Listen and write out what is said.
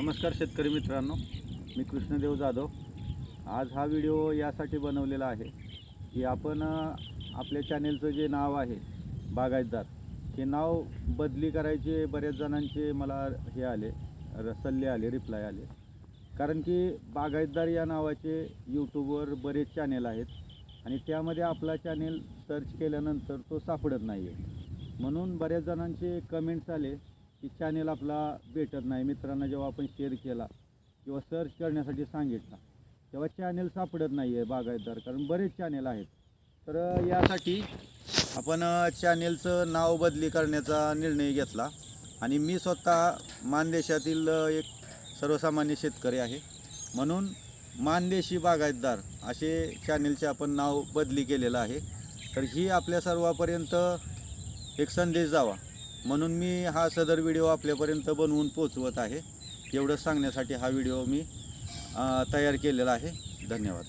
नमस्कार शेतकरी मित्रांनो मी कृष्णदेव जाधव. आज हा व्हिडिओ यासाठी बनवलेला आहे की आपण आपल्या चॅनेलचं जे नाव आहे बागायतदार हे नाव बदली करायचे बऱ्याच जणांचे मला हे आले र- सल्ले आले रिप्लाय आले. कारण की बागायतदार या नावाचे यूट्यूबवर बरेच चॅनेल आहेत आणि त्यामध्ये आपला चॅनेल सर्च केल्यानंतर तो सापडत नाही आहे म्हणून बऱ्याच जणांचे कमेंट्स आले की चॅनेल आपला भेटत नाही. मित्रांना जेव्हा आपण शेअर केला किंवा सर्च करण्यासाठी सांगितला तेव्हा चॅनेल सापडत नाही आहे बागायतदार. कारण बरेच चॅनेल आहेत. तर यासाठी आपण चॅनेलचं नाव बदली करण्याचा निर्णय घेतला. आणि मी स्वतः मानदेशातील एक सर्वसामान्य शेतकरी आहे. म्हणून मानदेशी बागायतदार असे चॅनेलचे आपण नाव बदली केलेलं आहे. तर ही आपल्या सर्वापर्यंत एक संदेश जावा. म्हणून मी हा सदर व्हिडिओ आपल्यापर्यंत बनवून पोचवत आहे. एवढं सांगण्यासाठी हा व्हिडिओ मी तयार केलेला आहे. धन्यवाद.